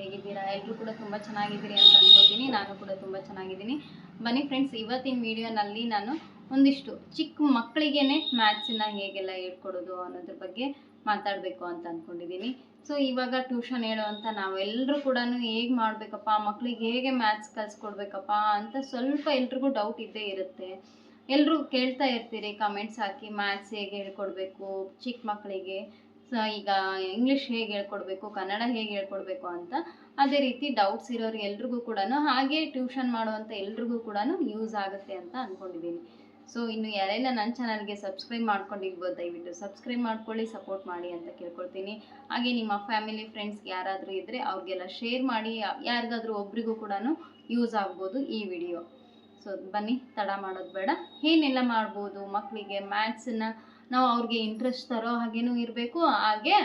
ಹೇಗಿದ್ದೀರಾ? ಎಲ್ಲರೂ ಕೂಡ ತುಂಬ ಚೆನ್ನಾಗಿದ್ದೀರಿ ಅಂತ ಅನ್ಕೋತೀನಿ. ನಾನು ಕೂಡ ತುಂಬ ಚೆನ್ನಾಗಿದ್ದೀನಿ. ಬನ್ನಿ ಫ್ರೆಂಡ್ಸ್ ಇವತ್ತಿನ ವಿಡಿಯೋನಲ್ಲಿ ನಾನು ಒಂದಿಷ್ಟು ಚಿಕ್ಕ ಮಕ್ಕಳಿಗೇನೆ ಮ್ಯಾಥ್ಸನ್ನ ಹೇಗೆಲ್ಲ ಹೇಳ್ಕೊಡೋದು ಅನ್ನೋದ್ರ ಬಗ್ಗೆ ಮಾತಾಡಬೇಕು ಅಂತ ಅಂದ್ಕೊಂಡಿದ್ದೀನಿ ಸೊ ಇವಾಗ ಟ್ಯೂಷನ್ ಹೇಳುವಂಥ ನಾವೆಲ್ಲರೂ ಕೂಡ ಹೇಗೆ ಮಾಡಬೇಕಪ್ಪ? ಮಕ್ಕಳಿಗೆ ಹೇಗೆ ಮ್ಯಾಥ್ಸ್ ಕಲಿಸ್ಕೊಡ್ಬೇಕಪ್ಪ ಅಂತ ಸ್ವಲ್ಪ ಎಲ್ರಿಗೂ ಡೌಟ್ ಇದ್ದೇ ಇರುತ್ತೆ. ಎಲ್ಲರೂ ಕೇಳ್ತಾ ಇರ್ತೀರಿ ಕಮೆಂಟ್ಸ್ ಹಾಕಿ ಮ್ಯಾಥ್ಸ್ ಹೇಗೆ ಹೇಳ್ಕೊಡ್ಬೇಕು ಚಿಕ್ಕ ಮಕ್ಕಳಿಗೆ ಸೊ ಈಗ ಇಂಗ್ಲೀಷ್ ಹೇಗೆ ಹೇಳ್ಕೊಡ್ಬೇಕು, ಕನ್ನಡ ಹೇಗೆ ಹೇಳ್ಕೊಡ್ಬೇಕು ಅಂತ ಅದೇ ರೀತಿ ಡೌಟ್ಸ್ ಇರೋರು ಎಲ್ರಿಗೂ ಕೂಡ ಹಾಗೆ ಟ್ಯೂಷನ್ ಮಾಡುವಂಥ ಎಲ್ರಿಗೂ ಕೂಡ ಯೂಸ್ ಆಗುತ್ತೆ ಅಂತ ಅಂದ್ಕೊಂಡಿದ್ದೀನಿ ಸೊ ಇನ್ನು ಯಾರೆಲ್ಲ ನನ್ನ ಚಾನಲ್ಗೆ ಸಬ್ಸ್ಕ್ರೈಬ್ ಮಾಡ್ಕೊಂಡಿರ್ಬೋದು, ದಯವಿಟ್ಟು ಸಬ್ಸ್ಕ್ರೈಬ್ ಮಾಡ್ಕೊಳ್ಳಿ ಸಪೋರ್ಟ್ ಮಾಡಿ ಅಂತ ಕೇಳ್ಕೊಳ್ತೀನಿ. ಹಾಗೆ ನಿಮ್ಮ ಫ್ಯಾಮಿಲಿ ಫ್ರೆಂಡ್ಸ್ಗೆ ಯಾರಾದರೂ ಇದ್ದರೆ ಅವ್ರಿಗೆಲ್ಲ ಶೇರ್ ಮಾಡಿ, ಯಾರಿಗಾದ್ರೂ ಒಬ್ರಿಗೂ ಕೂಡ ಯೂಸ್ ಆಗ್ಬೋದು ಈ ವಿಡಿಯೋ ಸೊ ಬನ್ನಿ, ತಡ ಮಾಡೋದು ಬೇಡ. ಏನೆಲ್ಲ ಮಾಡ್ಬೋದು ಮಕ್ಕಳಿಗೆ ಮ್ಯಾಥ್ಸನ್ನ ನಾವು ಅವ್ರಿಗೆ ಇಂಟ್ರೆಸ್ಟ್ ತರೋ ಹಾಗೇನೂ ಇರಬೇಕು, ಹಾಗೆ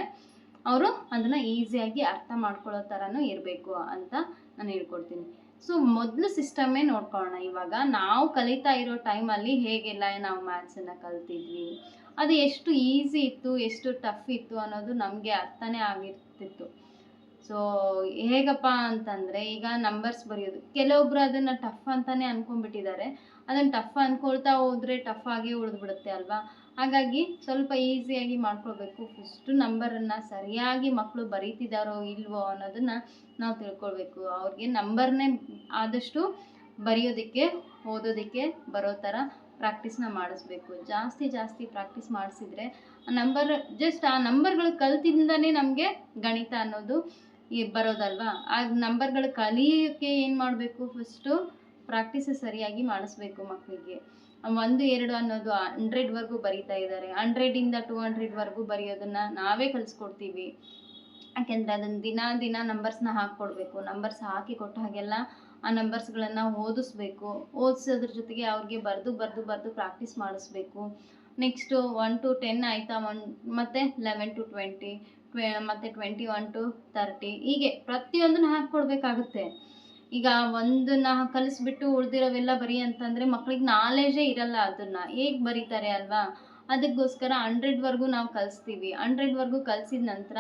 ಅವರು ಅದನ್ನು ಈಸಿಯಾಗಿ ಅರ್ಥ ಮಾಡ್ಕೊಳ್ಳೋ ಥರನೂ ಇರಬೇಕು ಅಂತ ನಾನು ಹೇಳ್ಕೊಡ್ತೀನಿ. ಸೊ ಮೊದಲು ಸಿಸ್ಟಮೇ ನೋಡ್ಕೊಳ್ಳೋಣ. ಇವಾಗ ನಾವು ಕಲಿತಾ ಇರೋ ಟೈಮಲ್ಲಿ ಹೇಗೆಲ್ಲ ನಾವು ಮ್ಯಾಥ್ಸನ್ನು ಕಲ್ತಿದ್ವಿ, ಅದು ಎಷ್ಟು ಈಸಿ ಇತ್ತು, ಎಷ್ಟು ಟಫ್ ಇತ್ತು ಅನ್ನೋದು ನಮಗೆ ಅರ್ಥನೇ ಆಗಿರ್ತಿತ್ತು. ಸೊ ಹೇಗಪ್ಪ ಅಂತಂದರೆ, ಈಗ ನಂಬರ್ಸ್ ಬರೆಯೋದು. ಕೆಲವೊಬ್ರು ಅದನ್ನು ಟಫ್ ಅಂತಲೇ ಅಂದ್ಕೊಂಡ್ಬಿಟ್ಟಿದ್ದಾರೆ ಅದನ್ನು ಟಫ್ ಅಂದ್ಕೊಳ್ತಾ ಹೋದರೆ ಟಫ್ ಆಗಿ ಉಳಿದ್ಬಿಡುತ್ತೆ ಅಲ್ವಾ? ಹಾಗಾಗಿ ಸ್ವಲ್ಪ ಈಸಿಯಾಗಿ ಮಾಡ್ಕೊಳ್ಬೇಕು. ಫಸ್ಟು ನಂಬರನ್ನು ಸರಿಯಾಗಿ ಮಕ್ಕಳು ಬರೀತಿದ್ದಾರೋ ಇಲ್ವೋ ಅನ್ನೋದನ್ನು ನಾವು ತಿಳ್ಕೊಳ್ಬೇಕು. ಅವ್ರಿಗೆ ನಂಬರ್ನೇ ಆದಷ್ಟು ಬರೆಯೋದಕ್ಕೆ, ಓದೋದಕ್ಕೆ ಬರೋ ಥರ ಪ್ರಾಕ್ಟೀಸ್ನ ಮಾಡಿಸ್ಬೇಕು. ಜಾಸ್ತಿ ಜಾಸ್ತಿ ಪ್ರಾಕ್ಟೀಸ್ ಮಾಡಿಸಿದ್ರೆ ಆ ನಂಬರ್ ಜಸ್ಟ್ ಆ ನಂಬರ್ಗಳು ಕಲ್ತಿಂದನೇ ನಮಗೆ ಗಣಿತ ಅನ್ನೋದು ಬರೋದಲ್ವಾ? ಆ ನಂಬರ್ಗಳು ಕಲಿಯೋಕ್ಕೆ ಏನು ಮಾಡಬೇಕು? ಫಸ್ಟು ಪ್ರಾಕ್ಟೀಸ್ ಸರಿಯಾಗಿ ಮಾಡಿಸ್ಬೇಕು ಮಕ್ಕಳಿಗೆ ಒಂದು, ಎರಡು ಅನ್ನೋದು ಹಂಡ್ರೆಡ್ವರೆಗೂ ಬರೀತಾ ಇದ್ದಾರೆ. ಹಂಡ್ರೆಡಿಂದ ಟು ಹಂಡ್ರೆಡ್ವರೆಗೂ ಬರೆಯೋದನ್ನು ನಾವೇ ಕಲಿಸ್ಕೊಡ್ತೀವಿ. ಯಾಕೆಂದರೆ ಅದನ್ನು ದಿನ ದಿನ ನಂಬರ್ಸ್ನ ಹಾಕ್ಕೊಡ್ಬೇಕು. ನಂಬರ್ಸ್ ಹಾಕಿ ಕೊಟ್ಟ ಹಾಗೆಲ್ಲ ಆ ನಂಬರ್ಸ್ಗಳನ್ನು ಓದಿಸ್ಬೇಕು. ಓದಿಸೋದ್ರ ಜೊತೆಗೆ ಅವ್ರಿಗೆ ಬರೆದು ಬರೆದು ಬರೆದು ಪ್ರಾಕ್ಟೀಸ್ ಮಾಡಿಸ್ಬೇಕು. ನೆಕ್ಸ್ಟು ಒನ್ ಟು ಟೆನ್ ಆಯಿತಾ? ಒನ್ ಮತ್ತು ಲೆವೆನ್ ಟು ಟ್ವೆಂಟಿ ಟ್ವೆ ಮತ್ತು ಟ್ವೆಂಟಿ ಒನ್ ಟು ತರ್ಟಿ ಹೀಗೆ ಪ್ರತಿಯೊಂದನ್ನು ಹಾಕ್ಕೊಡ್ಬೇಕಾಗುತ್ತೆ. ಈಗ ಒಂದನ್ನ ಕಲಿಸ್ಬಿಟ್ಟು ಉಳಿದಿರೋವೆಲ್ಲ ಬರಿ ಅಂತಂದರೆ ಮಕ್ಳಿಗೆ ನಾಲೆಜೇ ಇರಲ್ಲ ಅದನ್ನು. ಹೇಗೆ ಬರೀತಾರೆ ಅಲ್ವಾ? ಅದಕ್ಕೋಸ್ಕರ ಹಂಡ್ರೆಡ್ವರೆಗೂ ನಾವು ಕಲಿಸ್ತೀವಿ. ಹಂಡ್ರೆಡ್ವರೆಗೂ ಕಲಿಸಿದ ನಂತರ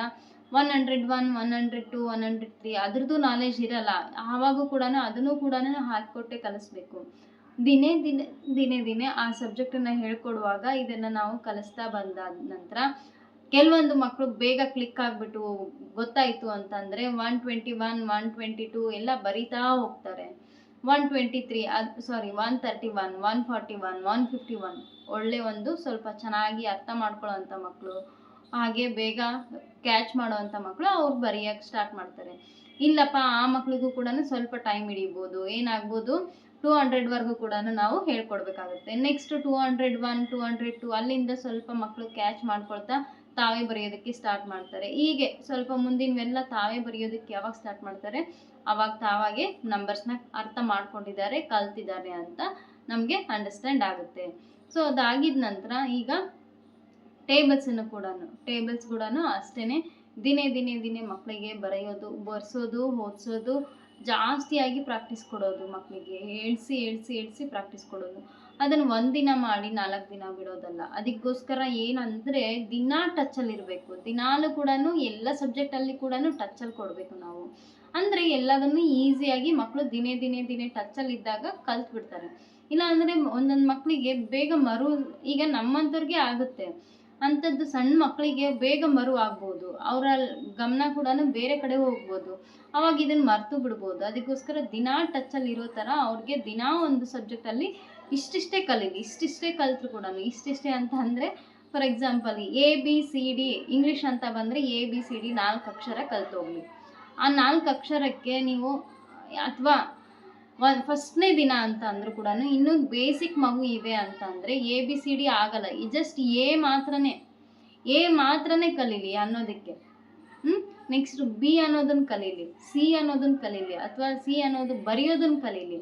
one hundred one one hundred two one hundred three ಅದ್ರದ್ದು ನಾಲೆಜ್ ಇರಲ್ಲ. ಆವಾಗೂ ಕೂಡ ಅದನ್ನು ಕೂಡ ಹಾಕಿಕೊಟ್ಟೆ ಕಲಿಸ್ಬೇಕು. ದಿನೇ ದಿನೇ ದಿನೇ ದಿನೇ ಆ ಸಬ್ಜೆಕ್ಟನ್ನು ಹೇಳ್ಕೊಡುವಾಗ ಇದನ್ನು ನಾವು ಕಲಿಸ್ತಾ ಬಂದಾದ ನಂತರ ಕೆಲವೊಂದು ಮಕ್ಕಳು ಬೇಗ ಕ್ಲಿಕ್ ಆಗಿಬಿಟ್ಟು ಗೊತ್ತಾಯಿತು ಅಂತಂದರೆ one twenty one one twenty two ಎಲ್ಲ ಬರಿತಾ ಹೋಗ್ತಾರೆ. ಒನ್ ಟ್ವೆಂಟಿ ತ್ರೀ ಅದು sorry one thirty one one forty one one fifty one ಒಳ್ಳೆ ಒಂದು ಸ್ವಲ್ಪ ಚೆನ್ನಾಗಿ ಅರ್ಥ ಮಾಡ್ಕೊಳ್ಳೋವಂಥ ಮಕ್ಕಳು ಹಾಗೆ ಬೇಗ ಕ್ಯಾಚ್ ಮಾಡೋವಂಥ ಮಕ್ಕಳು ಅವ್ರು ಬರೆಯೋಕ್ಕೆ ಸ್ಟಾರ್ಟ್ ಮಾಡ್ತಾರೆ. ಇಲ್ಲಪ್ಪ, ಆ ಮಕ್ಕಳಿಗೂ ಕೂಡ ಸ್ವಲ್ಪ ಟೈಮ್ ಹಿಡಿಬೋದು. ಏನಾಗ್ಬೋದು? ಟೂ ಹಂಡ್ರೆಡ್ವರೆಗೂ ಕೂಡ ನಾವು ಹೇಳ್ಕೊಡ್ಬೇಕಾಗುತ್ತೆ. Next two hundred one two hundred two ಅಲ್ಲಿಂದ ಸ್ವಲ್ಪ ಮಕ್ಕಳು ಕ್ಯಾಚ್ ಮಾಡ್ಕೊಳ್ತಾ ತಾವೇ ಬರೆಯೋದಕ್ಕೆ ಸ್ಟಾರ್ಟ್ ಮಾಡ್ತಾರೆ. ಹೀಗೆ ಸ್ವಲ್ಪ ಮುಂದಿನವೆಲ್ಲ ತಾವೇ ಬರೆಯೋದಕ್ಕೆ ಯಾವಾಗ ಸ್ಟಾರ್ಟ್ ಮಾಡ್ತಾರೆ? ಅವಾಗ ತಾವಾಗೆ ನಂಬರ್ಸ್ನ ಅರ್ಥ ಮಾಡ್ಕೊಂಡಿದ್ದಾರೆ, ಕಲ್ತಿದ್ದಾರೆ ಅಂತ ನಮಗೆ ಅಂಡರ್ಸ್ಟ್ಯಾಂಡ್ ಆಗುತ್ತೆ. ಸೊ ಅದಾಗಿದ ನಂತರ ಈಗ ಟೇಬಲ್ಸನ್ನು ಕೂಡ ಟೇಬಲ್ಸ್ ಕೂಡ ಅಷ್ಟೇ ದಿನೇ ದಿನೇ ದಿನೇ ಮಕ್ಕಳಿಗೆ ಬರೆಯೋದು, ಬರ್ಸೋದು, ಓದಿಸೋದು, ಜಾಸ್ತಿಯಾಗಿ ಪ್ರಾಕ್ಟೀಸ್ ಕೊಡೋದು ಮಕ್ಕಳಿಗೆ ಹೇಳ್ಸಿ ಹೇಳ್ಸಿ ಹೇಳ್ಸಿ ಪ್ರಾಕ್ಟೀಸ್ ಕೊಡೋದು. ಅದನ್ನು ಒಂದಿನ ಮಾಡಿ ನಾಲ್ಕು ದಿನ ಬಿಡೋದಲ್ಲ. ಅದಕ್ಕೋಸ್ಕರ ಏನಂದರೆ ದಿನ ಟಚ್ಚಲ್ಲಿರಬೇಕು ದಿನಾಲೂ ಕೂಡ ಎಲ್ಲ ಸಬ್ಜೆಕ್ಟಲ್ಲಿ ಕೂಡ ಟಚ್ಚಲ್ಲಿ ಕೊಡಬೇಕು ನಾವು. ಅಂದರೆ ಎಲ್ಲದನ್ನು ಈಸಿಯಾಗಿ ಮಕ್ಕಳು ದಿನೇ ದಿನೇ ದಿನೇ ಟಚ್ಚಲ್ಲಿದ್ದಾಗ ಕಲ್ತು ಬಿಡ್ತಾರೆ ಇಲ್ಲ ಅಂದರೆ ಒಂದೊಂದು ಮಕ್ಕಳಿಗೆ ಬೇಗ ಮರು, ಈಗ ನಮ್ಮಂಥವ್ರಿಗೆ ಆಗುತ್ತೆ. ಅಂಥದ್ದು ಸಣ್ಣ ಮಕ್ಕಳಿಗೆ ಬೇಗ ಮರು ಆಗ್ಬೋದು. ಅವರ ಗಮನ ಕೂಡ ಬೇರೆ ಕಡೆ ಹೋಗ್ಬೋದು. ಅವಾಗ ಇದನ್ನು ಮರೆತು ಬಿಡ್ಬೋದು. ಅದಕ್ಕೋಸ್ಕರ ದಿನಾ ಟಚ್ಚಲ್ಲಿ ಇರೋ ಥರ ಅವ್ರಿಗೆ ದಿನಾ ಒಂದು ಸಬ್ಜೆಕ್ಟಲ್ಲಿ ಇಷ್ಟಿಷ್ಟೇ ಕಲೀಲಿ, ಇಷ್ಟಿಷ್ಟೇ ಕಲಿತ್ರು ಕೂಡ ಇಷ್ಟಿಷ್ಟೇ ಅಂತ ಅಂದರೆ for example A B C D English ಅಂತ ಬಂದರೆ ಎ ಬಿ ಸಿ ಡಿ ನಾಲ್ಕು ಅಕ್ಷರ ಕಲ್ತೋಗ್ಲಿ ಆ ನಾಲ್ಕು ಅಕ್ಷರಕ್ಕೆ ನೀವು, ಅಥವಾ ಒಂದು ಫಸ್ಟ್ನೇ ದಿನ ಅಂತ ಅಂದರೂ ಕೂಡ ಇನ್ನೂ ಬೇಸಿಕ್ ಮಗು ಇದೆ ಅಂತ ಅಂದರೆ ಎ ಬಿ ಸಿ ಡಿ ಆಗಲ್ಲ. ಈ ಜಸ್ಟ್ ಎ ಮಾತ್ರನೇ ಎ ಮಾತ್ರನೇ ಕಲೀಲಿ ಅನ್ನೋದಕ್ಕೆ. ಹ್ಞೂ ನೆಕ್ಸ್ಟ್ ಬಿ ಅನ್ನೋದನ್ನು ಕಲೀಲಿ ಸಿ ಅನ್ನೋದನ್ನು ಕಲೀಲಿ, ಅಥವಾ ಸಿ ಅನ್ನೋದು ಬರೆಯೋದನ್ನು ಕಲೀಲಿ.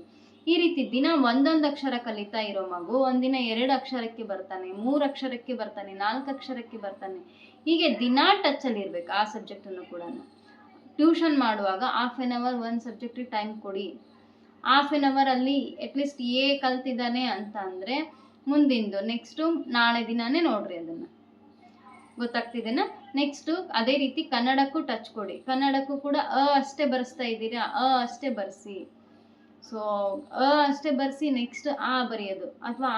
ಈ ರೀತಿ ದಿನ ಒಂದೊಂದು ಅಕ್ಷರ ಕಲಿತಾ ಇರೋ ಮಗು ಒಂದಿನ ಎರಡು ಅಕ್ಷರಕ್ಕೆ ಬರ್ತಾನೆ, ಮೂರು ಅಕ್ಷರಕ್ಕೆ ಬರ್ತಾನೆ, ನಾಲ್ಕು ಅಕ್ಷರಕ್ಕೆ ಬರ್ತಾನೆ. ಹೀಗೆ ದಿನಾ ಟಚ್ಚಲ್ಲಿ ಇರಬೇಕು ಆ ಸಬ್ಜೆಕ್ಟನ್ನು ಕೂಡ. ಟ್ಯೂಷನ್ ಮಾಡುವಾಗ ಹಾಫ್ ಆನ್ ಅವರ್ ಒಂದು ಸಬ್ಜೆಕ್ಟಿಗೆ ಟೈಮ್ ಕೊಡಿ. ಹಾಫ್ ಆನ್ ಅವರಲ್ಲಿ ಅಟ್ಲೀಸ್ಟ್ ಏ ಕಲ್ತಿದ್ದಾನೆ ಅಂತ ಅಂದರೆ ಮುಂದಿಂದು ನೆಕ್ಸ್ಟು ನಾಳೆ ದಿನಾನೇ ನೋಡ್ರಿ ಅದನ್ನು. ಗೊತ್ತಾಗ್ತಿದೆನಾ? ನೆಕ್ಸ್ಟು ಅದೇ ರೀತಿ ಕನ್ನಡಕ್ಕೂ ಟಚ್ ಕೊಡಿ. ಕನ್ನಡಕ್ಕೂ ಕೂಡ ಅ ಅಷ್ಟೇ ಬರೆಸ್ತಾ ಇದ್ದೀರಾ? ಅ ಅಷ್ಟೇ ಬರೆಸಿ. ಸೊ ಅ ಅಷ್ಟೇ ಬರೆಸಿ ನೆಕ್ಸ್ಟ್ ಆ ಬರೆಯೋದು. ಅಥವಾ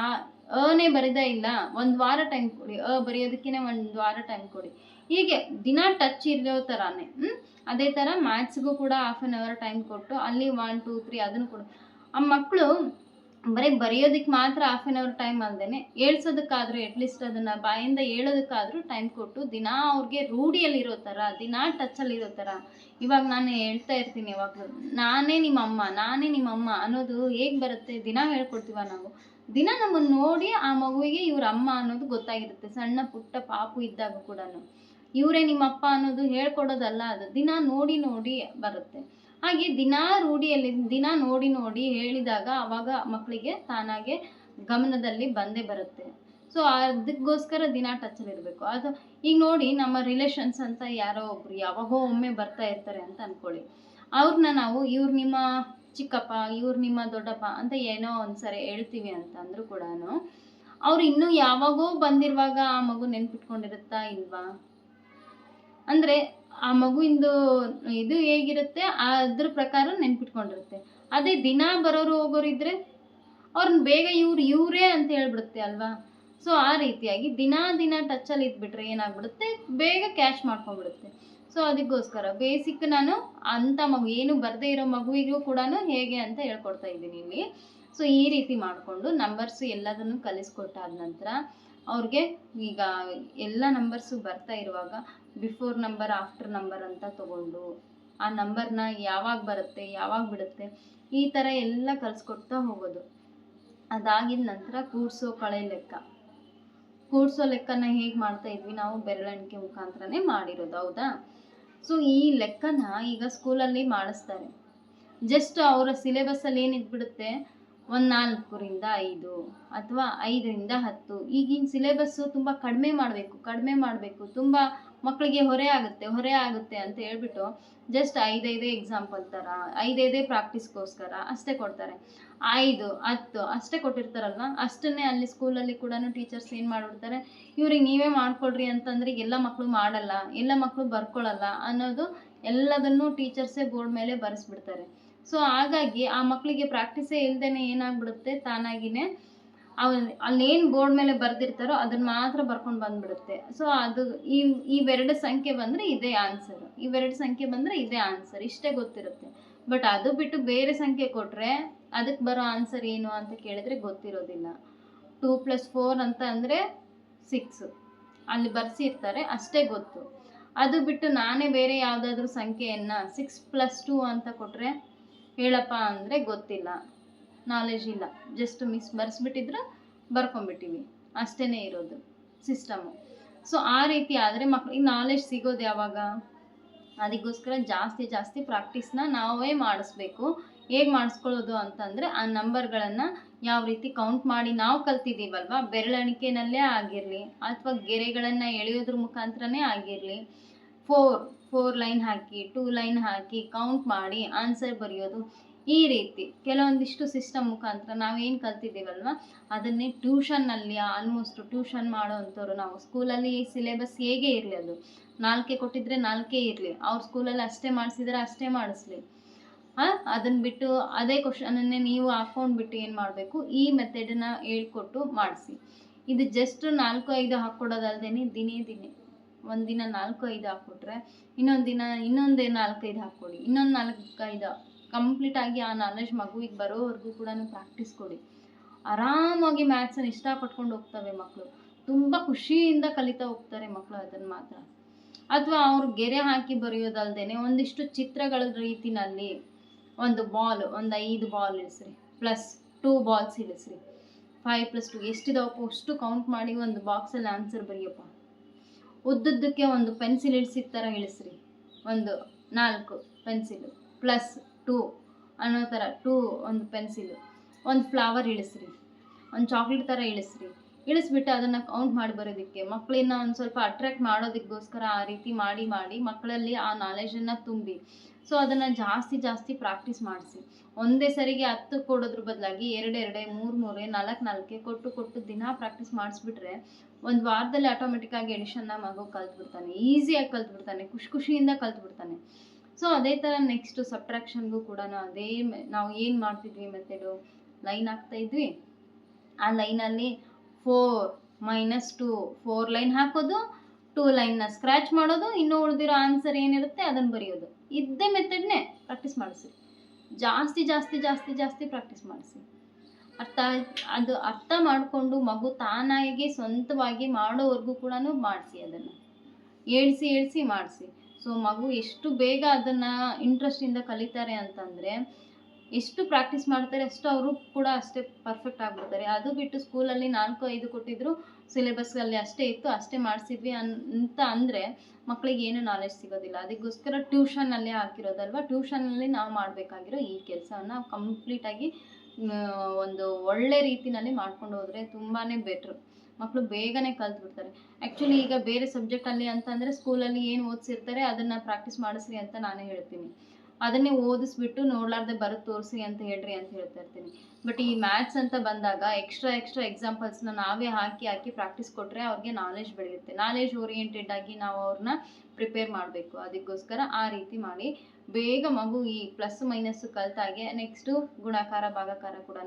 ಆ, ಅನೇ ಬರೀದೇ ಇಲ್ಲ, ಒಂದು ವಾರ ಟೈಮ್ ಕೊಡಿ. ಅ ಬರೆಯೋದಕ್ಕೇ ಒಂದು ವಾರ ಟೈಮ್ ಕೊಡಿ. ಹೀಗೆ ದಿನ ಟಚ್ ಇರೋ ಥರನೇ? ಅದೇ ಥರ ಮ್ಯಾಥ್ಸ್ಗೂ ಕೂಡ ಹಾಫ್ ಆನ್ ಅವರ್ ಟೈಮ್ ಕೊಟ್ಟು ಅಲ್ಲಿ ಒನ್ ಟೂ ತ್ರೀ ಅದನ್ನು ಕೊಡು. ಆ ಮಕ್ಕಳು ಬರೀ ಬರೆಯೋದಕ್ಕೆ ಮಾತ್ರ ಹಾಫ್ ಆನ್ ಅವರ್ ಟೈಮ್ ಅಲ್ದೇನೆ ಹೇಳ್ಸೋದಕ್ಕಾದ್ರೂ ಅಟ್ಲೀಸ್ಟ್ ಅದನ್ನು ಬಾಯಿಂದ ಹೇಳೋದಕ್ಕಾದ್ರೂ ಟೈಮ್ ಕೊಟ್ಟು ದಿನ ಅವ್ರಿಗೆ ರೂಢಿಯಲ್ಲಿರೋ ಥರ ದಿನ ಟಚಲ್ಲಿರೋ ಥರ ಇವಾಗ ನಾನು ಹೇಳ್ತಾ ಇರ್ತೀನಿ ಯಾವಾಗಲೂ ನಾನೇ ನಿಮ್ಮ ಅಮ್ಮ ನಾನೇ ನಿಮ್ಮ ಅಮ್ಮ ಅನ್ನೋದು ಹೇಗೆ ಬರುತ್ತೆ? ದಿನ ಹೇಳ್ಕೊಡ್ತೀವ ನಾವು. ದಿನ ನಮ್ಮನ್ನು ನೋಡಿ ಆ ಮಗುವಿಗೆ ಇವ್ರ ಅಮ್ಮ ಅನ್ನೋದು ಗೊತ್ತಾಗಿರುತ್ತೆ, ಸಣ್ಣ ಪುಟ್ಟ ಪಾಪು ಇದ್ದಾಗ ಕೂಡ ಇವರೇ ನಿಮ್ಮ ಅಪ್ಪ ಅನ್ನೋದು ಹೇಳ್ಕೊಡೋದಲ್ಲ ಅದು ದಿನ ನೋಡಿ ನೋಡಿ ಬರುತ್ತೆ. ಹಾಗೆ ದಿನ ರೂಢಿಯಲ್ಲಿ, ದಿನ ನೋಡಿ ನೋಡಿ ಹೇಳಿದಾಗ ಅವಾಗ ಮಕ್ಕಳಿಗೆ ತಾನಾಗೆ ಗಮನದಲ್ಲಿ ಬಂದೇ ಬರುತ್ತೆ. ಸೊ ಅದಕ್ಕೋಸ್ಕರ ದಿನ ಟಚಲ್ಲಿರಬೇಕು ಅದು ಈಗ ನೋಡಿ ನಮ್ಮ ರಿಲೇಷನ್ಸ್ ಅಂತ ಯಾರೋ ಒಬ್ರು ಯಾವಾಗೋ ಒಮ್ಮೆ ಬರ್ತಾ ಇರ್ತಾರೆ ಅಂತ ಅಂದ್ಕೊಳ್ಳಿ ಅವ್ರನ್ನ ನಾವು ಇವ್ರು ನಿಮ್ಮ ಚಿಕ್ಕಪ್ಪ, ಇವ್ರು ನಿಮ್ಮ ದೊಡ್ಡಪ್ಪ ಅಂತ ಏನೋ ಒಂದ್ಸರಿ ಹೇಳ್ತೀವಿ ಅಂತ ಅಂದರೂ ಕೂಡ ಅವ್ರು ಇನ್ನೂ ಯಾವಾಗೋ ಬಂದಿರುವಾಗ ಆ ಮಗು ನೆನ್ಪಿಟ್ಕೊಂಡಿರುತ್ತಾ ಇಲ್ವಾ? ಅಂದರೆ ಆ ಮಗುವಿಂದು ಇದು ಹೇಗಿರುತ್ತೆ, ಅದ್ರ ಪ್ರಕಾರ ನೆನ್ಪಿಟ್ಕೊಂಡಿರುತ್ತೆ. ಅದೇ ದಿನ ಬರೋರು ಹೋಗೋರು ಇದ್ರೆ ಅವ್ರನ್ನ ಬೇಗ ಇವ್ರು ಇವರೇ ಅಂತ ಹೇಳ್ಬಿಡುತ್ತೆ ಅಲ್ವಾ? ಸೊ ಆ ರೀತಿಯಾಗಿ ದಿನ ದಿನ ಟಚ್ಚಲ್ಲಿ ಇದ್ಬಿಟ್ರೆ ಏನಾಗ್ಬಿಡುತ್ತೆ? ಬೇಗ ಕ್ಯಾಶ್ ಮಾಡ್ಕೊಂಡ್ಬಿಡುತ್ತೆ. ಸೊ ಅದಕ್ಕೋಸ್ಕರ ಬೇಸಿಕ್ ನಾನು ಅಂಥ ಮಗು, ಏನು ಬರದೇ ಇರೋ ಮಗುವಿಗೂ ಕೂಡ ಹೇಗೆ ಅಂತ ಹೇಳ್ಕೊಡ್ತಾ ಇದ್ದೀನಿ ಇಲ್ಲಿ. ಸೊ ಈ ರೀತಿ ಮಾಡಿಕೊಂಡು ನಂಬರ್ಸ್ ಎಲ್ಲದನ್ನು ಕಲಿಸ್ಕೊಟ್ಟಾದ ನಂತರ ಅವ್ರಿಗೆ ಈಗ ಎಲ್ಲ ನಂಬರ್ಸು ಬರ್ತಾ ಇರುವಾಗ ಬಿಫೋರ್ ನಂಬರ್ ಆಫ್ಟರ್ ನಂಬರ್ ಅಂತ ತಗೊಂಡು ಆ ನಂಬರ್ನ ಯಾವಾಗ ಬರುತ್ತೆ, ಯಾವಾಗ ಬಿಡುತ್ತೆ ಈ ಥರ ಎಲ್ಲ ಕಲಿಸ್ಕೊಡ್ತಾ ಹೋಗೋದು. ಅದಾಗಿದ ನಂತರ ಕೂಡ್ಸೋ ಕಳೆ ಲೆಕ್ಕ. ಕೂಡ್ಸೋ ಲೆಕ್ಕನ ಹೇಗೆ ಮಾಡ್ತಾ ಇದ್ವಿ ನಾವು ಬೆರಳೆಣಿಕೆ ಮುಖಾಂತರನೇ ಮಾಡಿರೋದು, ಹೌದಾ? ಸೊ ಈ ಲೆಕ್ಕನ ಈಗ ಸ್ಕೂಲಲ್ಲಿ ಮಾಡಿಸ್ತಾರೆ. ಜಸ್ಟ್ ಅವರ ಸಿಲೆಬಸ್ಸಲ್ಲಿ ಏನು ಇದ್ಬಿಡುತ್ತೆ? ಒಂದು ನಾಲ್ಕರಿಂದ ಐದು ಅಥವಾ ಐದರಿಂದ ಹತ್ತು. ಈಗಿನ ಸಿಲೆಬಸ್ಸು ತುಂಬ ಕಡಿಮೆ ಮಾಡಬೇಕು ಕಡಿಮೆ ಮಾಡಬೇಕು. ತುಂಬ ಮಕ್ಕಳಿಗೆ ಹೊರೆ ಆಗುತ್ತೆ ಹೊರೆ ಆಗುತ್ತೆ ಅಂತ ಹೇಳ್ಬಿಟ್ಟು ಜಸ್ಟ್ ಐದೈದೇ ಎಕ್ಸಾಂಪಲ್ ಥರ ಐದೈದೇ ಪ್ರಾಕ್ಟೀಸ್ಗೋಸ್ಕರ ಅಷ್ಟೇ ಕೊಡ್ತಾರೆ. ಐದು, ಹತ್ತು ಅಷ್ಟೇ ಕೊಟ್ಟಿರ್ತಾರಲ್ವ? ಅಷ್ಟನ್ನೇ ಅಲ್ಲಿ ಸ್ಕೂಲಲ್ಲಿ ಕೂಡ ಟೀಚರ್ಸ್ ಏನು ಮಾಡಿಬಿಡ್ತಾರೆ? ಇವ್ರಿಗೆ ನೀವೇ ಮಾಡ್ಕೊಳ್ರಿ ಅಂತಂದ್ರೆ ಎಲ್ಲ ಮಕ್ಕಳು ಮಾಡಲ್ಲ, ಎಲ್ಲ ಮಕ್ಕಳು ಬರ್ಕೊಳ್ಳಲ್ಲ ಅನ್ನೋದು ಎಲ್ಲದನ್ನು ಟೀಚರ್ಸೇ ಬೋರ್ಡ್ ಮೇಲೆ ಬರೆಸ್ಬಿಡ್ತಾರೆ. ಸೊ ಹಾಗಾಗಿ ಆ ಮಕ್ಕಳಿಗೆ ಪ್ರಾಕ್ಟೀಸೇ ಇಲ್ಲದೇ ಏನಾಗ್ಬಿಡುತ್ತೆ? ತಾನಾಗಿನೇ ಅವ್ ಅಲ್ಲೇನು ಬೋರ್ಡ್ ಮೇಲೆ ಬರೆದಿರ್ತಾರೋ ಅದನ್ನ ಮಾತ್ರ ಬರ್ಕೊಂಡು ಬಂದ್ಬಿಡುತ್ತೆ. ಸೊ ಅದು ಈ ಇವೆರಡು ಸಂಖ್ಯೆ ಬಂದರೆ ಇದೇ ಆನ್ಸರ್ ಇವೆರಡು ಸಂಖ್ಯೆ ಬಂದರೆ ಇದೇ ಆನ್ಸರ್ ಇಷ್ಟೇ ಗೊತ್ತಿರುತ್ತೆ. ಬಟ್ ಅದು ಬಿಟ್ಟು ಬೇರೆ ಸಂಖ್ಯೆ ಕೊಟ್ಟರೆ ಅದಕ್ಕೆ ಬರೋ ಆನ್ಸರ್ ಏನು ಅಂತ ಕೇಳಿದ್ರೆ ಗೊತ್ತಿರೋದಿಲ್ಲ. ಟೂ ಪ್ಲಸ್ ಫೋರ್ ಅಂತ ಅಂದರೆ ಸಿಕ್ಸು ಅಲ್ಲಿ ಬರ್ಸಿರ್ತಾರೆ, ಅಷ್ಟೇ ಗೊತ್ತು. ಅದು ಬಿಟ್ಟು ನಾನೇ ಬೇರೆ ಯಾವುದಾದ್ರೂ ಸಂಖ್ಯೆಯನ್ನು ಸಿಕ್ಸ್ ಪ್ಲಸ್ ಟೂ ಅಂತ ಕೊಟ್ಟರೆ ಹೇಳಪ್ಪ ಅಂದರೆ ಗೊತ್ತಿಲ್ಲ. ನಾಲೆಜ್ ಇಲ್ಲ. ಜಸ್ಟ್ ಮಿಸ್ ಬರ್ಸ್ಬಿಟ್ಟಿದ್ರೆ ಬರ್ಕೊಂಬಿಟ್ಟಿವಿ ಅಷ್ಟೇ ಇರೋದು ಸಿಸ್ಟಮು ಸೊ ಆ ರೀತಿ ಆದರೆ ಮಕ್ಳಿಗೆ ನಾಲೆಜ್ ಸಿಗೋದು ಯಾವಾಗ? ಅದಕ್ಕೋಸ್ಕರ ಜಾಸ್ತಿ ಜಾಸ್ತಿ ಪ್ರಾಕ್ಟೀಸ್ನ ನಾವೇ ಮಾಡಿಸ್ಬೇಕು. ಹೇಗೆ ಮಾಡಿಸ್ಕೊಳ್ಳೋದು ಅಂತಂದರೆ ಆ ನಂಬರ್ಗಳನ್ನು ಯಾವ ರೀತಿ ಕೌಂಟ್ ಮಾಡಿ ನಾವು ಕಲ್ತಿದ್ದೀವಲ್ವ ಬೆರಳೆಣಿಕೆನಲ್ಲೇ ಆಗಿರಲಿ, ಅಥವಾ ಗೆರೆಗಳನ್ನು ಎಳೆಯೋದ್ರ ಮುಖಾಂತರನೇ ಆಗಿರಲಿ. ಫೋರ್ ಫೋರ್ ಲೈನ್ ಹಾಕಿ ಟೂ ಲೈನ್ ಹಾಕಿ ಕೌಂಟ್ ಮಾಡಿ ಆನ್ಸರ್ ಬರೆಯೋದು ಈ ರೀತಿ. ಕೆಲವೊಂದಿಷ್ಟು ಸಿಸ್ಟಮ್ ಮುಖಾಂತರ ನಾವೇನು ಕಲ್ತಿದ್ದೀವಲ್ವ? ಅದನ್ನೇ ಟ್ಯೂಷನ್ನಲ್ಲಿ ಆಲ್ಮೋಸ್ಟ್ ಟ್ಯೂಷನ್ ಮಾಡೋವಂಥವ್ರು ನಾವು. ಸ್ಕೂಲಲ್ಲಿ ಸಿಲೆಬಸ್ ಹೇಗೆ ಇರಲಿ ಅದು? ನಾಲ್ಕೇ ಕೊಟ್ಟಿದ್ರೆ ನಾಲ್ಕೇ ಇರಲಿ. ಅವ್ರ ಸ್ಕೂಲಲ್ಲಿ ಅಷ್ಟೇ ಮಾಡಿಸಿದ್ರೆ ಅಷ್ಟೇ ಮಾಡಿಸ್ಲಿ. ಅದನ್ನು ಬಿಟ್ಟು ಅದೇ ಕ್ವಶನನ್ನೇ ನೀವು ಹಾಕ್ಕೊಂಡ್ಬಿಟ್ಟು ಏನು ಮಾಡಬೇಕು? ಈ ಮೆಥಡನ್ನ ಹೇಳ್ಕೊಟ್ಟು ಮಾಡಿಸಿ. ಇದು ಜಸ್ಟ್ ನಾಲ್ಕು, ಐದು ಹಾಕ್ಕೊಡೋದಲ್ದೇ ದಿನೇ ದಿನೇ. ಒಂದಿನ ನಾಲ್ಕು ಐದು ಹಾಕ್ಕೊಟ್ರೆ ಇನ್ನೊಂದು ದಿನ ಇನ್ನೊಂದೇ ನಾಲ್ಕೈದು ಹಾಕ್ಕೊಡಿ, ಇನ್ನೊಂದು ನಾಲ್ಕೈದು ಕಂಪ್ಲೀಟಾಗಿ ಆ ನಾಲೆಜ್ ಮಗುವಿಗೆ ಬರೋವರೆಗೂ ಕೂಡ ಪ್ರಾಕ್ಟೀಸ್ ಕೊಡಿ. ಆರಾಮಾಗಿ ಮ್ಯಾಥ್ಸನ್ನು ಇಷ್ಟಪಟ್ಕೊಂಡು ಹೋಗ್ತವೆ ಮಕ್ಕಳು ತುಂಬ ಖುಷಿಯಿಂದ ಕಲಿತಾ ಹೋಗ್ತಾರೆ ಮಕ್ಕಳು ಅದನ್ನು ಮಾತ್ರ. ಅಥವಾ ಅವ್ರು ಗೆರೆ ಹಾಕಿ ಬರೆಯೋದಲ್ದೇನೆ ಒಂದಿಷ್ಟು ಚಿತ್ರಗಳ ರೀತಿನಲ್ಲಿ ಒಂದು ಬಾಲ್ ಒಂದು ಐದು ಬಾಲ್ ಇಳಿಸ್ರಿ ಪ್ಲಸ್ ಟೂ ಬಾಲ್ಸ್ ಇಳಿಸ್ರಿ. ಫೈವ್ ಪ್ಲಸ್ ಟು ಎಷ್ಟಿದಾವಪ್ಪ ಅಷ್ಟು ಕೌಂಟ್ ಮಾಡಿ ಒಂದು ಬಾಕ್ಸಲ್ಲಿ ಆನ್ಸರ್ ಬರೆಯಪ್ಪ. ಉದ್ದುದ್ದಕ್ಕೆ ಒಂದು ಪೆನ್ಸಿಲ್ ಇಳಿಸಿದ ಥರ ಇಳಿಸ್ರಿ. ಒಂದು ನಾಲ್ಕು ಪೆನ್ಸಿಲು ಪ್ಲಸ್ ಟೂ ಅನ್ನೋ ಥರ, ಟೂ ಒಂದು ಪೆನ್ಸಿಲು. ಒಂದು ಫ್ಲವರ್ ಇಳಿಸ್ರಿ. ಒಂದು ಚಾಕ್ಲೇಟ್ ಥರ ಇಳಿಸ್ರಿ. ಇಳಿಸ್ಬಿಟ್ಟು ಅದನ್ನು ಕೌಂಟ್ ಮಾಡಿ ಬರೋದಕ್ಕೆ. ಮಕ್ಕಳನ್ನ ಒಂದು ಸ್ವಲ್ಪ ಅಟ್ರ್ಯಾಕ್ಟ್ ಮಾಡೋದಕ್ಕೋಸ್ಕರ ಆ ರೀತಿ ಮಾಡಿ ಮಾಡಿ ಮಕ್ಕಳಲ್ಲಿ ಆ ನಾಲೆಜನ್ನು ತುಂಬಿ. ಸೊ ಅದನ್ನು ಜಾಸ್ತಿ ಜಾಸ್ತಿ ಪ್ರಾಕ್ಟೀಸ್ ಮಾಡಿಸಿ. ಒಂದೇ ಸರಿಗೆ ಹತ್ತು ಕೊಡೋದ್ರ ಬದಲಾಗಿ ಎರಡೆರಡೆ ಮೂರು, ಮೂರೇ, ನಾಲ್ಕು, ನಾಲ್ಕೆ, ಕೊಟ್ಟು ಕೊಟ್ಟು ದಿನ ಪ್ರಾಕ್ಟೀಸ್ ಮಾಡಿಸ್ಬಿಟ್ರೆ ಒಂದು ವಾರದಲ್ಲಿ ಆಟೋಮೆಟಿಕ್ಕಾಗಿ ಎಡಿಷನ್ನ ಮಗು ಕಲ್ತ್ಬಿಡ್ತಾನೆ. ಈಸಿಯಾಗಿ ಕಲ್ತ್ಬಿಡ್ತಾನೆ. ಖುಷಿ ಖುಷಿಯಿಂದ ಕಲ್ತ್ಬಿಡ್ತಾನೆ. ಸೊ ಅದೇ ಥರ ನೆಕ್ಸ್ಟ್ ಸಬ್ಟ್ರಾಕ್ಷನ್ಗೂ ಕೂಡ ಅದೇ ನಾವು ಏನು ಮಾಡ್ತಿದ್ವಿ ಮೆಥಡು ಲೈನ್ ಹಾಕ್ತಾ ಇದ್ವಿ. ಆ ಲೈನಲ್ಲಿ four minus two four line ಹಾಕೋದು ಟೂ ಲೈನ್ನ ಸ್ಕ್ರ್ಯಾಚ್ ಮಾಡೋದು, ಇನ್ನೂ ಉಳಿದಿರೋ ಆನ್ಸರ್ ಏನಿರುತ್ತೆ ಅದನ್ನು ಬರೆಯೋದು. ಇದ್ದೇ ಮೆಥಡ್ನೇ ಪ್ರಾಕ್ಟೀಸ್ ಮಾಡಿಸಿ. ಜಾಸ್ತಿ ಜಾಸ್ತಿ ಜಾಸ್ತಿ ಜಾಸ್ತಿ ಪ್ರಾಕ್ಟೀಸ್ ಮಾಡಿಸಿ. ಅರ್ಥ ಅದು ಅರ್ಥ ಮಾಡಿಕೊಂಡು ಮಗು ತಾನಾಗಿ ಸ್ವಂತವಾಗಿ ಮಾಡೋವರೆಗೂ ಕೂಡ ಮಾಡಿಸಿ ಅದನ್ನು. ಏಳಿಸಿ ಏಳಿಸಿ ಮಾಡಿಸಿ. ಸೊ ಮಗು ಎಷ್ಟು ಬೇಗ ಅದನ್ನು ಇಂಟ್ರೆಸ್ಟಿಂದ ಕಲಿತಾರೆ ಅಂತಂದರೆ ಎಷ್ಟು ಪ್ರಾಕ್ಟೀಸ್ ಮಾಡ್ತಾರೆ, ಅಷ್ಟು ಅವರು ಕೂಡ ಅಷ್ಟೇ ಪರ್ಫೆಕ್ಟ್ ಆಗ್ಬಿಡ್ತಾರೆ. ಅದು ಬಿಟ್ಟು ಸ್ಕೂಲಲ್ಲಿ ನಾಲ್ಕು, ಐದು ಕೊಟ್ಟಿದ್ರು ಸಿಲೆಬಸ್ಸಲ್ಲಿ ಅಷ್ಟೇ ಇತ್ತು, ಅಷ್ಟೇ ಮಾಡಿಸಿದ್ವಿ ಅಂತ ಅಂದರೆ ಮಕ್ಕಳಿಗೆ ಏನು ನಾಲೆಜ್ ಸಿಗೋದಿಲ್ಲ. ಅದಕ್ಕೋಸ್ಕರ ಟ್ಯೂಷನಲ್ಲಿ ಹಾಕಿರೋದಲ್ವ? ಟ್ಯೂಷನಲ್ಲಿ ನಾವು ಮಾಡಬೇಕಾಗಿರೋ ಈ ಕೆಲಸವನ್ನು ಕಂಪ್ಲೀಟಾಗಿ ಒಂದು ಒಳ್ಳೆ ರೀತಿಯಲ್ಲಿ ಮಾಡ್ಕೊಂಡು ಹೋದರೆ ತುಂಬಾ ಬೆಟ್ರು ಮಕ್ಕಳು ಬೇಗನೆ ಕಲ್ತ್ಬಿಡ್ತಾರೆ. ಆ್ಯಕ್ಚುಲಿ ಈಗ ಬೇರೆ ಸಬ್ಜೆಕ್ಟಲ್ಲಿ ಅಂತಂದರೆ ಸ್ಕೂಲಲ್ಲಿ ಏನು ಓದಿಸಿರ್ತಾರೆ ಅದನ್ನು ಪ್ರಾಕ್ಟೀಸ್ ಮಾಡಿಸ್ರಿ ಅಂತ ನಾನೇ ಹೇಳ್ತೀನಿ. ಅದನ್ನೇ ಓದಿಸ್ಬಿಟ್ಟು ನೋಡ್ಲಾರ್ದೆ ಬರೋದು ತೋರಿಸಿ ಅಂತ ಹೇಳ್ರಿ ಅಂತ ಹೇಳ್ತಾ ಇರ್ತೀನಿ. ಬಟ್ ಈ ಮ್ಯಾಥ್ಸ್ ಅಂತ ಬಂದಾಗ ಎಕ್ಸ್ಟ್ರಾ ಎಕ್ಸ್ಟ್ರಾ ಎಕ್ಸಾಂಪಲ್ಸ್ನ ನಾವೇ ಹಾಕಿ ಹಾಕಿ ಪ್ರಾಕ್ಟೀಸ್ ಕೊಟ್ಟರೆ ಅವ್ರಿಗೆ ನಾಲೆಜ್ ಬೆಳೆಯುತ್ತೆ. ನಾಲೆಜ್ ಓರಿಯೆಂಟೆಡ್ ಆಗಿ ನಾವು ಅವ್ರನ್ನ ಪ್ರಿಪೇರ್ ಮಾಡಬೇಕು. ಅದಕ್ಕೋಸ್ಕರ ಆ ರೀತಿ ಮಾಡಿ. ಬೇಗ ಮಗು ಈ ಪ್ಲಸ್ ಮೈನಸ್ ಕಲ್ತಾಗೆ ನೆಕ್ಸ್ಟು ಗುಣಾಕಾರ, ಭಾಗಾಕಾರ ಕೂಡ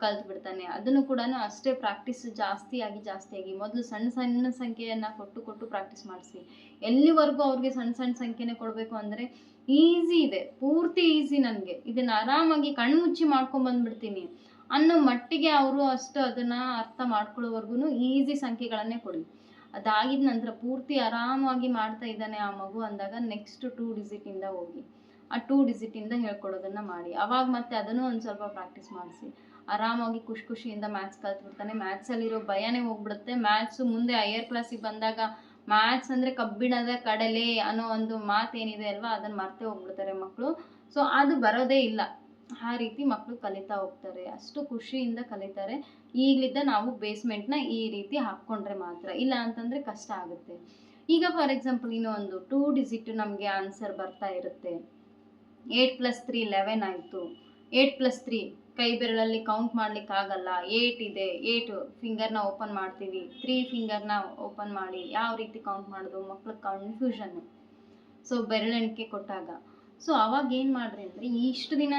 ಕಲ್ತು ಬಿಡ್ತಾನೆ ಅದನ್ನು ಕೂಡ ಅಷ್ಟೇ ಪ್ರಾಕ್ಟೀಸ್ ಜಾಸ್ತಿ ಆಗಿ ಜಾಸ್ತಿ ಆಗಿ ಮೊದಲು ಸಣ್ಣ ಸಣ್ಣ ಸಂಖ್ಯೆಯನ್ನು ಕೊಟ್ಟು ಕೊಟ್ಟು ಪ್ರಾಕ್ಟೀಸ್ ಮಾಡಿಸಿ. ಎಲ್ಲಿವರೆಗೂ ಅವ್ರಿಗೆ ಸಣ್ಣ ಸಣ್ಣ ಸಂಖ್ಯೆನೇ ಕೊಡಬೇಕು ಅಂದರೆ ಈಸಿ ಇದೆ, ಪೂರ್ತಿ ಈಸಿ ನನಗೆ. ಇದನ್ನು ಆರಾಮಾಗಿ ಕಣ್ಣು ಮುಚ್ಚಿ ಮಾಡ್ಕೊಂಬಂದ್ಬಿಡ್ತೀನಿ. ಅನ್ನೋ ಮಟ್ಟಿಗೆ ಅವರು ಅಷ್ಟು ಅದನ್ನು ಅರ್ಥ ಮಾಡ್ಕೊಳ್ಳೋವರೆಗೂ ಈಸಿ ಸಂಖ್ಯೆಗಳನ್ನೇ ಕೊಡಿ. ಅದಾಗಿದ ನಂತರ ಪೂರ್ತಿ ಆರಾಮಾಗಿ ಮಾಡ್ತಾ ಇದ್ದಾನೆ ಆ ಮಗು ಅಂದಾಗ ನೆಕ್ಸ್ಟ್ ಟೂ ಇಂದ ಹೋಗಿ. ಆ ಟೂ ಇಂದ ಹೇಳ್ಕೊಡೋದನ್ನು ಮಾಡಿ. ಅವಾಗ ಮತ್ತೆ ಅದನ್ನು ಒಂದು ಸ್ವಲ್ಪ ಪ್ರಾಕ್ಟೀಸ್ ಮಾಡಿಸಿ. ಆರಾಮಾಗಿ ಖುಷಿ ಖುಷಿಯಿಂದ ಮ್ಯಾಥ್ಸ್ ಕಲ್ತ್ಬಿಡ್ತಾನೆ ಮ್ಯಾಥ್ಸಲ್ಲಿರೋ ಭಯನೇ ಹೋಗ್ಬಿಡುತ್ತೆ. ಮ್ಯಾಥ್ಸು ಮುಂದೆ ಹೈಯರ್ ಕ್ಲಾಸಿಗೆ ಬಂದಾಗ ಮ್ಯಾಥ್ಸ್ ಅಂದರೆ ಕಬ್ಬಿಣದ ಕಡಲೆ ಅನ್ನೋ ಒಂದು ಮಾತು ಏನಿದೆ ಅಲ್ವಾ? ಅದನ್ನು ಮರ್ತೇ ಹೋಗ್ಬಿಡ್ತಾರೆ ಮಕ್ಕಳು ಸೊ ಅದು ಬರೋದೇ ಇಲ್ಲ. ಆ ರೀತಿ ಮಕ್ಕಳು ಕಲಿತಾ ಹೋಗ್ತಾರೆ. ಅಷ್ಟು ಖುಷಿಯಿಂದ ಕಲಿತಾರೆ. ಈಗಲಿದ್ದ ನಾವು ಬೇಸ್ಮೆಂಟ್ನ ಈ ರೀತಿ ಹಾಕ್ಕೊಂಡ್ರೆ ಮಾತ್ರ. ಇಲ್ಲ ಅಂತಂದರೆ ಕಷ್ಟ ಆಗುತ್ತೆ. ಈಗ ಫಾರ್ ಎಕ್ಸಾಂಪಲ್ ಇನ್ನೂ ಒಂದು ಟೂ ಡಿಜಿಟ್ ನಮಗೆ ಆನ್ಸರ್ ಬರ್ತಾ ಇರುತ್ತೆ. ಏಟ್ ಪ್ಲಸ್ ತ್ರೀ ಲೆವೆನ್ ಆಯಿತು. ಏಟ್ ಪ್ಲಸ್ ತ್ರೀ ಕೈ ಬೆರಳಲ್ಲಿ ಕೌಂಟ್ ಮಾಡ್ಲಿಕ್ಕೆ ಆಗಲ್ಲ. ಏಟ್ ಇದೆ. ಏಟ್ ಫಿಂಗರ್ನ ಓಪನ್ ಮಾಡ್ತೀವಿ. ತ್ರೀ ಫಿಂಗರ್ನ ಓಪನ್ ಮಾಡಿ ಯಾವ ರೀತಿ ಕೌಂಟ್ ಮಾಡೋದು ಮಕ್ಳಿಗೆ ಕನ್ಫ್ಯೂಷನ್ ಸೊ ಬೆರಳೆಣಿಕೆ ಕೊಟ್ಟಾಗ. ಸೊ ಅವಾಗ ಏನು ಮಾಡ್ರಿ ಅಂದರೆ ಇಷ್ಟು ದಿನ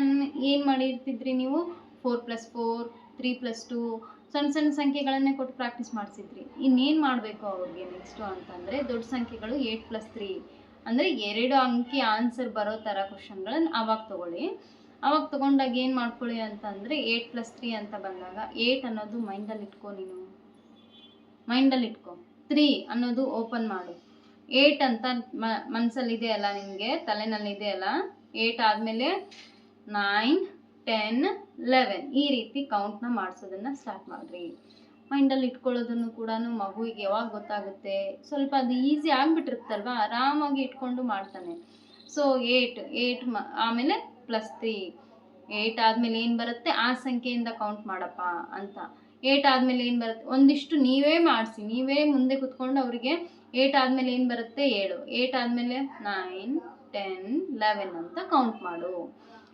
ಏನು ಮಾಡಿರ್ತಿದ್ರಿ ನೀವು? Four plus four three plus two ಸಣ್ಣ ಸಣ್ಣ ಸಂಖ್ಯೆಗಳನ್ನೇ ಕೊಟ್ಟು ಪ್ರಾಕ್ಟೀಸ್ ಮಾಡಿಸಿದ್ರಿ. ಇನ್ನೇನು ಮಾಡಬೇಕು ಅವ್ರಿಗೆ ನೆಕ್ಸ್ಟು ಅಂತಂದರೆ ದೊಡ್ಡ ಸಂಖ್ಯೆಗಳು ಏಟ್ ಪ್ಲಸ್ ತ್ರೀ ಅಂದರೆ ಎರಡು ಅಂಕಿ ಆನ್ಸರ್ ಬರೋ ಥರ ಕ್ವಶನ್ಗಳನ್ನು ಅವಾಗ ತೊಗೊಳ್ಳಿ. ಅವಾಗ ತೊಗೊಂಡಾಗ ಏನು ಮಾಡ್ಕೊಳ್ಳಿ ಅಂತಂದರೆ ಏಯ್ಟ್ ಪ್ಲಸ್ ತ್ರೀ ಅಂತ ಬಂದಾಗ ಏಯ್ಟ್ ಅನ್ನೋದು ಮೈಂಡಲ್ಲಿ ಇಟ್ಕೊ ನೀನು. ಮೈಂಡಲ್ಲಿ ಇಟ್ಕೊ. ತ್ರೀ ಅನ್ನೋದು ಓಪನ್ ಮಾಡು. ಏಯ್ಟ್ ಅಂತ ಮ ಇದೆಯಲ್ಲ ನಿಮಗೆ? ತಲೆನಲ್ಲಿ ಇದೆಯಲ್ಲ ಏಯ್ಟ್ ಆದಮೇಲೆ ನೈನ್ ಟೆನ್ ಲೆವೆನ್ ಈ ರೀತಿ ಕೌಂಟ್ನ ಮಾಡಿಸೋದನ್ನು ಸ್ಟಾರ್ಟ್ ಮಾಡಿರಿ. ಮೈಂಡಲ್ಲಿ ಇಟ್ಕೊಳ್ಳೋದನ್ನು ಕೂಡ ಮಗುವಿಗೆ ಯಾವಾಗ ಗೊತ್ತಾಗುತ್ತೆ? ಸ್ವಲ್ಪ ಅದು ಈಸಿ ಆಗಿಬಿಟ್ಟಿರುತ್ತಲ್ವ? ಆರಾಮಾಗಿ ಇಟ್ಕೊಂಡು ಮಾಡ್ತಾನೆ. ಸೊ ಏಯ್ಟ್ ಏಯ್ಟ್ ಆಮೇಲೆ ಪ್ಲಸ್ ತ್ರೀ ಏಯ್ಟ್ ಆದಮೇಲೆ ಏನು ಬರುತ್ತೆ? ಆ ಸಂಖ್ಯೆಯಿಂದ ಕೌಂಟ್ ಮಾಡಪ್ಪ ಅಂತ. ಏಟ್ ಆದಮೇಲೆ ಏನು ಬರುತ್ತೆ? ಒಂದಿಷ್ಟು ನೀವೇ ಮಾಡಿಸಿ. ನೀವೇ ಮುಂದೆ ಕುತ್ಕೊಂಡು ಅವರಿಗೆ ಏಟ್ ಆದಮೇಲೆ ಏನು ಬರುತ್ತೆ? ಏಳು. ಏಟ್ ಆದಮೇಲೆ ನೈನ್ ಟೆನ್ ಲೆವೆನ್ ಅಂತ ಕೌಂಟ್ ಮಾಡು.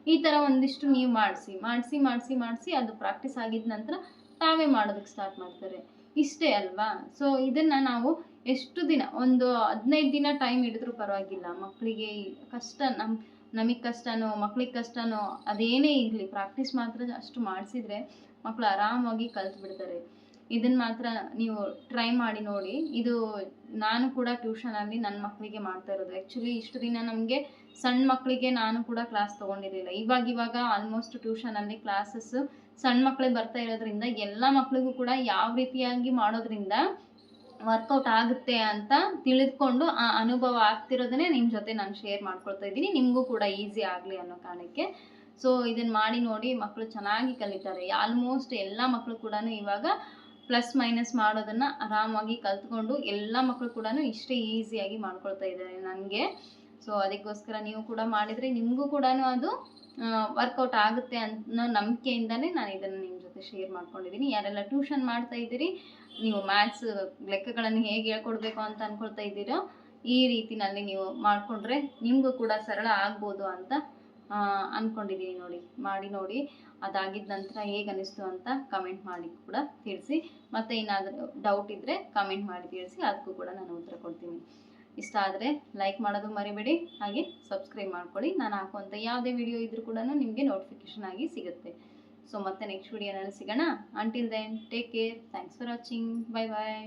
ಈ ಥರ ಒಂದಿಷ್ಟು ನೀವು ಮಾಡಿಸಿ. ಮಾಡಿಸಿ ಮಾಡಿಸಿ ಮಾಡಿಸಿ ಅದು ಪ್ರಾಕ್ಟೀಸ್ ಆಗಿದ ನಂತರ ತಾವೇ ಮಾಡೋದಕ್ಕೆ ಸ್ಟಾರ್ಟ್ ಮಾಡ್ತಾರೆ. ಇಷ್ಟೇ ಅಲ್ವಾ? ಸೊ ಇದನ್ನು ನಾವು ಎಷ್ಟು ದಿನ? ಒಂದು ಹದಿನೈದು ದಿನ ಟೈಮ್ ಹಿಡಿದ್ರೂ ಪರವಾಗಿಲ್ಲ. ಮಕ್ಕಳಿಗೆ ಕಷ್ಟ ನಮ್ಮ ನಮಗೆ ಕಷ್ಟನೋ, ಮಕ್ಳಿಗೆ ಕಷ್ಟನೋ, ಅದೇನೇ ಇರಲಿ ಪ್ರಾಕ್ಟೀಸ್ ಮಾತ್ರ ಅಷ್ಟು ಮಾಡಿಸಿದ್ರೆ ಮಕ್ಕಳು ಆರಾಮಾಗಿ ಕಲ್ತು ಬಿಡ್ತಾರೆ ಇದನ್ನು ಮಾತ್ರ ನೀವು ಟ್ರೈ ಮಾಡಿ ನೋಡಿ. ಇದು ನಾನು ಕೂಡ ಟ್ಯೂಷನಲ್ಲಿ ನನ್ನ ಮಕ್ಕಳಿಗೆ ಮಾಡ್ತಾ ಇರೋದು. ಆ್ಯಕ್ಚುಲಿ ಇಷ್ಟು ದಿನ ನಮಗೆ ಸಣ್ಣ ಮಕ್ಕಳಿಗೆ ನಾನು ಕೂಡ ಕ್ಲಾಸ್ ತೊಗೊಂಡಿರಲಿಲ್ಲ. ಇವಾಗ ಇವಾಗ ಆಲ್ಮೋಸ್ಟ್ ಟ್ಯೂಷನಲ್ಲಿ ಕ್ಲಾಸಸ್ ಸಣ್ಣ ಮಕ್ಕಳಿಗೆ ಬರ್ತಾ ಇರೋದ್ರಿಂದ ಎಲ್ಲ ಮಕ್ಕಳಿಗೂ ಕೂಡ ಯಾವ ರೀತಿಯಾಗಿ ಮಾಡೋದ್ರಿಂದ ವರ್ಕೌಟ್ ಆಗುತ್ತೆ ಅಂತ ತಿಳಿದುಕೊಂಡು ಆ ಅನುಭವ ಆಗ್ತಿರೋದನ್ನೇ ನಿಮ್ಮ ಜೊತೆ ನಾನು ಶೇರ್ ಮಾಡ್ಕೊಳ್ತಾ ಇದ್ದೀನಿ. ನಿಮಗೂ ಕೂಡ ಈಸಿ ಆಗಲಿ ಅನ್ನೋ ಕಾರಣಕ್ಕೆ. ಸೊ ಇದನ್ನು ಮಾಡಿ ನೋಡಿ ಮಕ್ಕಳು ಚೆನ್ನಾಗಿ ಕಲಿತಾರೆ. ಆಲ್ಮೋಸ್ಟ್ ಎಲ್ಲ ಮಕ್ಕಳು ಕೂಡ ಇವಾಗ ಪ್ಲಸ್ ಮೈನಸ್ ಮಾಡೋದನ್ನು ಆರಾಮಾಗಿ ಕಲ್ತ್ಕೊಂಡು ಎಲ್ಲ ಮಕ್ಕಳು ಕೂಡ ಇಷ್ಟೇ ಈಸಿಯಾಗಿ ಮಾಡ್ಕೊಳ್ತಾ ಇದ್ದಾರೆ ನನಗೆ. ಸೊ ಅದಕ್ಕೋಸ್ಕರ ನೀವು ಕೂಡ ಮಾಡಿದರೆ ನಿಮಗೂ ಕೂಡ ಅದು ವರ್ಕೌಟ್ ಆಗುತ್ತೆ ಅನ್ನೋ ನಂಬಿಕೆಯಿಂದನೇ ನಾನು ಇದನ್ನು ನಿಮ್ಮ ಜೊತೆ ಶೇರ್ ಮಾಡ್ಕೊಂಡಿದ್ದೀನಿ. ಯಾರೆಲ್ಲ ಟ್ಯೂಷನ್ ಮಾಡ್ತಾ ಇದ್ದೀರಿ ನೀವು ಮ್ಯಾಥ್ಸ್ ಲೆಕ್ಕಗಳನ್ನು ಹೇಗೆ ಹೇಳ್ಕೊಡ್ಬೇಕು ಅಂತ ಅಂದ್ಕೊಳ್ತಾ ಇದ್ದೀರೋ? ಈ ರೀತಿನಲ್ಲಿ ನೀವು ಮಾಡಿಕೊಂಡ್ರೆ ನಿಮಗೂ ಕೂಡ ಸರಳ ಆಗ್ಬೋದು ಅಂತ ಅಂದ್ಕೊಂಡಿದ್ದೀನಿ ನೋಡಿ. ಮಾಡಿ ನೋಡಿ. ಅದಾಗಿದ್ದ ನಂತರ ಹೇಗೆ ಅನಿಸ್ತು ಅಂತ ಕಮೆಂಟ್ ಮಾಡಿ ಕೂಡ ತಿಳಿಸಿ. ಮತ್ತು ಏನಾದರೂ ಡೌಟ್ ಇದ್ದರೆ ಕಮೆಂಟ್ ಮಾಡಿ ತಿಳಿಸಿ. ಅದಕ್ಕೂ ಕೂಡ ನಾನು ಉತ್ತರ ಕೊಡ್ತೀನಿ. ಇಷ್ಟ ಆದರೆ ಲೈಕ್ ಮಾಡೋದು ಮರಿಬೇಡಿ. ಹಾಗೆ ಸಬ್ಸ್ಕ್ರೈಬ್ ಮಾಡ್ಕೊಳ್ಳಿ. ನಾನು ಹಾಕುವಂಥ ಯಾವುದೇ ವಿಡಿಯೋ ಇದ್ರೂ ಕೂಡ ನಿಮಗೆ ನೋಟಿಫಿಕೇಶನ್ ಆಗಿ ಸಿಗುತ್ತೆ. ಸೊ ಮತ್ತೆ ನೆಕ್ಸ್ಟ್ ವಿಡಿಯೋನಲ್ಲಿ ಸಿಗೋಣ. Until then take care thanks for watching bye bye